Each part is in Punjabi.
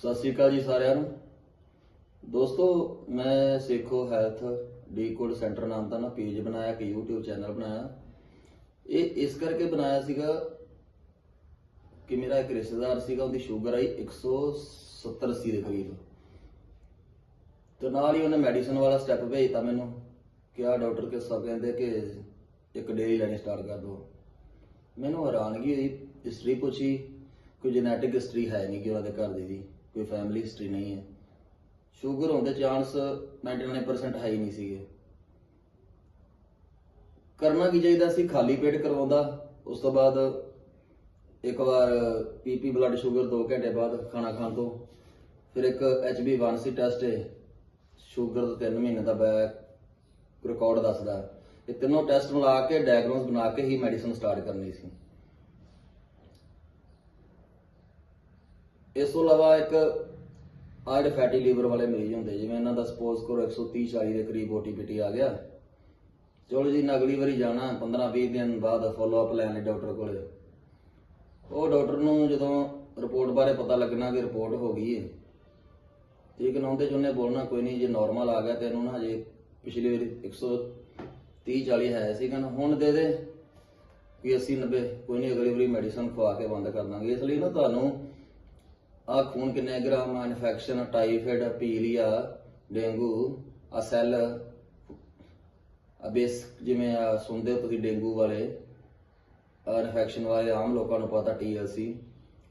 ਸਤਿ ਸ਼੍ਰੀ ਅਕਾਲ ਜੀ ਸਾਰਿਆਂ ਨੂੰ। ਦੋਸਤੋ, ਮੈਂ ਸੇਖੋ ਹੈਲਥ ਡੀਕੋਡ ਸੈਂਟਰ ਨਾਮ ਦਾ ਨਾ ਪੇਜ ਬਣਾਇਆ ਕਿ YouTube ਚੈਨਲ ਬਣਾਇਆ। ਇਹ ਇਸ ਕਰਕੇ ਬਣਾਇਆ ਸੀਗਾ ਕਿ ਮੇਰਾ ਇੱਕ ਰਿਸ਼ਤੇਦਾਰ ਸੀਗਾ, ਉਹਦੀ ਸ਼ੂਗਰ ਆਈ 170 80 ਦੇ ਕਰੀਬ। ਤੇ ਨਾਲ ਹੀ ਉਹਨੇ ਮੈਡੀਸਨ ਵਾਲਾ ਸਟੈਪ ਭੇਜਤਾ ਮੈਨੂੰ ਕਿ ਆ ਡਾਕਟਰ ਕੇ ਸਭ ਕਹਿੰਦੇ ਕਿ ਇੱਕ ਡੇਰੀ ਲੈਣੀ ਸਟਾਰਟ ਕਰ ਦੋ ਮੈਨੂੰ ਹੈਰਾਨਗੀ ਹੋਈ ਹਿਸਟਰੀ ਪੁੱਛੀ, ਕੋਈ ਜੈਨੇਟਿਕ ਹਿਸਟਰੀ ਹੈ ਨਹੀਂ ਕਿ ਉਹਨਾਂ ਦੇ ਘਰ ਦੀ ਦੀ। ਕੋਈ ਫੈਮਿਲੀ ਹਿਸਟਰੀ ਨਹੀਂ ਹੈ। ਸ਼ੂਗਰ ਹੋਣ ਦੇ ਚਾਂਸ 99% ਹੈ ਹੀ ਨਹੀਂ ਸੀਗੇ। ਕਰਨਾ ਕੀ ਚਾਹੀਦਾ ਸੀ? ਖਾਲੀ ਪੇਟ ਕਰਵਾਉਂਦਾ। ਉਸ ਤੋਂ ਬਾਅਦ ਇੱਕ ਵਾਰ ਪੀਪੀ ਬਲੱਡ ਸ਼ੂਗਰ 2 ਘੰਟੇ ਬਾਅਦ ਖਾਣਾ ਖਾਣ ਤੋਂ। ਫਿਰ ਇੱਕ HB1C ਟੈਸਟ ਹੈ। ਸ਼ੂਗਰ ਦਾ 3 ਮਹੀਨੇ ਦਾ ਬੈਕ ਰਿਕਾਰਡ ਦੱਸਦਾ। ਇਹ ਤਿੰਨੋਂ ਟੈਸਟ ਮਿਲਾ ਕੇ ਡਾਇਗਨੋਸ ਬਣਾ ਕੇ ਹੀ ਮੈਡੀਸਨ ਸਟਾਰਟ ਕਰਨੀ ਸੀ। ਇਸ ਤੋਂ ਇਲਾਵਾ ਇੱਕ ਆਹ ਜਿਹੜੇ ਫੈਟੀ ਲੀਵਰ ਵਾਲੇ ਮਰੀਜ਼ ਹੁੰਦੇ, ਜਿਵੇਂ ਇਹਨਾਂ ਦਾ ਸਪੋਜ਼ ਕਰੋ 130 40 ਦੇ ਕਰੀਬ ਓਟੀਪੀਟੀ ਆ ਗਿਆ। ਚਲੋ ਜੀ ਨਾ ਅਗਲੀ ਵਾਰੀ ਜਾਣਾ 15 20 ਦਿਨ ਬਾਅਦ ਫੋਲੋ ਅਪ ਲੈਣ ਲਈ ਡਾਕਟਰ ਕੋਲੇ। ਉਹ ਡਾਕਟਰ ਨੂੰ ਜਦੋਂ ਰਿਪੋਰਟ ਬਾਰੇ ਪਤਾ ਲੱਗਣਾ ਕਿ ਰਿਪੋਰਟ ਹੋ ਗਈ ਹੈ ਠੀਕ ਨਾ ਉਹਦੇ ਚ ਉਹਨੇ ਬੋਲਣਾ, ਕੋਈ ਨਹੀਂ, ਜੇ ਨਾਰਮਲ ਆ ਗਿਆ ਤੇ ਇਹਨੂੰ ਨਾ ਹਜੇ ਪਿਛਲੀ ਵਾਰੀ 130 40 ਹੈ ਸੀਗਾ ਨਾ, ਹੁਣ ਦੇ ਦੇ, ਵੀ 80 90 ਕੋਈ ਨਹੀਂ, ਅਗਲੀ ਵਾਰੀ ਮੈਡੀਸਨ ਖਵਾ ਕੇ ਬੰਦ ਕਰ ਦਾਂਗੇ। ਇਸ ਲਈ ਨਾ ਤੁਹਾਨੂੰ ਆ ਖੂਨ ਕਿੰਨੇ ਗ੍ਰਾਮ ਇਨਫੈਕਸ਼ਨ, ਟਾਈਫਾਇਡ, ਪੀਲੀਆ, ਡੇਂਗੂ, ਆ ਸੈੱਲ ਅਬੇਸ ਜਿਵੇਂ ਆ ਸੁਣਦੇ ਹੋ ਤੁਸੀਂ ਡੇਂਗੂ ਵਾਲੇ ਇਨਫੈਕਸ਼ਨ ਵਾਲੇ ਆਮ ਲੋਕਾਂ ਨੂੰ ਪਤਾ ਟੀਐਲਸੀ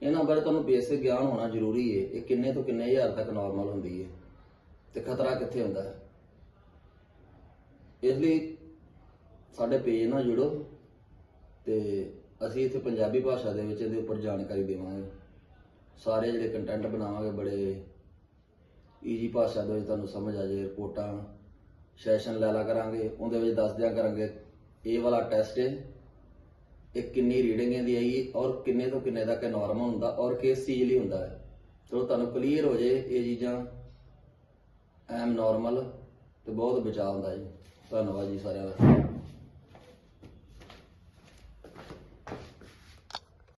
ਇਹਨਾਂ ਬਾਰੇ ਤੁਹਾਨੂੰ ਬੇਸਿਕ ਗਿਆਨ ਹੋਣਾ ਜ਼ਰੂਰੀ ਹੈ ਇਹ ਕਿੰਨੇ ਤੋਂ ਕਿੰਨੇ ਹਜ਼ਾਰ ਤੱਕ ਨਾਰਮਲ ਹੁੰਦੀ ਹੈ ਤੇ ਖਤਰਾ ਕਿੱਥੇ ਹੁੰਦਾ ਹੈ? ਇਸ ਲਈ ਸਾਡੇ ਪੇਜ ਨਾਲ ਜੁੜੋ, ਤੇ ਅਸੀਂ ਇੱਥੇ ਪੰਜਾਬੀ ਭਾਸ਼ਾ ਦੇ ਵਿੱਚ ਇਹਦੇ ਉੱਪਰ ਜਾਣਕਾਰੀ ਦੇਵਾਂਗੇ। ਸਾਰੇ ਜਿਹੜੇ ਕੰਟੈਂਟ ਬਣਾਵਾਂਗੇ, ਬੜੇ ਈਜੀ ਭਾਸ਼ਾ ਦੇ ਵਿੱਚ ਤੁਹਾਨੂੰ ਸਮਝ ਆ ਜਾਏ, ਰਿਪੋਰਟਾਂ ਸੈਸ਼ਨ ਲੈ ਲਾ ਕਰਾਂਗੇ, ਉਹਦੇ ਵਿੱਚ ਦੱਸ ਦਿਆ ਕਰਾਂਗੇ, ਇਹ ਵਾਲਾ ਟੈਸਟ ਹੈ, ਇਹ ਕਿੰਨੀ ਰੀਡਿੰਗ ਇਹਦੀ ਆਈ ਔਰ ਕਿੰਨੇ ਤੋਂ ਕਿੰਨੇ ਤੱਕ ਨਾਰਮਲ ਹੁੰਦਾ ਔਰ ਕਿਸ ਚੀਜ਼ ਲਈ ਹੁੰਦਾ ਹੈ। ਚਲੋ ਤੁਹਾਨੂੰ ਕਲੀਅਰ ਹੋ ਜੇ ਇਹ ਚੀਜ਼ਾਂ, ਐਮ ਨਾਰਮਲ ਤੇ ਬਹੁਤ ਬਚਾਅ ਹੁੰਦਾ ਜੀ। ਧੰਨਵਾਦ ਜੀ ਸਾਰਿਆਂ ਦਾ।